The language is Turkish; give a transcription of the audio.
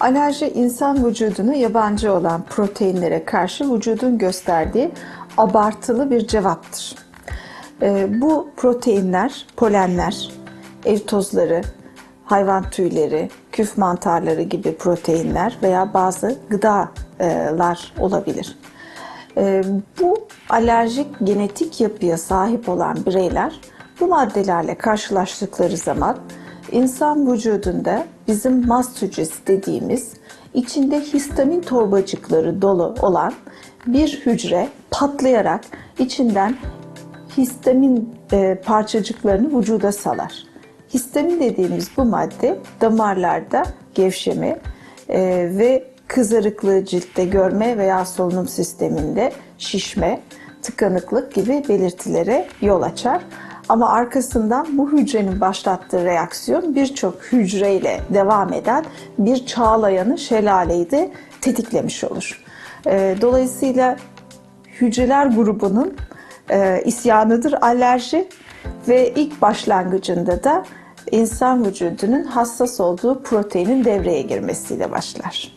Alerji insan vücuduna yabancı olan proteinlere karşı vücudun gösterdiği abartılı bir cevaptır. Ee, bu proteinler, polenler, ev tozları, hayvan tüyleri, küf mantarları gibi proteinler veya bazı gıdalar olabilir. Ee, Bu alerjik genetik yapıya sahip olan bireyler bu maddelerle karşılaştıkları zaman insan vücudunda bizim mast hücresi dediğimiz içinde histamin torbacıkları dolu olan bir hücre patlayarak içinden histamin e, parçacıklarını vücuda salar. Histamin dediğimiz bu madde damarlarda gevşeme e, ve kızarıklığı ciltte görme veya solunum sisteminde şişme, tıkanıklık gibi belirtilere yol açar. Ama arkasından bu hücrenin başlattığı reaksiyon birçok hücreyle devam eden bir çağlayanı, şelaleyi de tetiklemiş olur. E, Dolayısıyla hücreler grubunun e, isyanıdır alerji ve ilk başlangıcında da insan vücudunun hassas olduğu proteinin devreye girmesiyle başlar.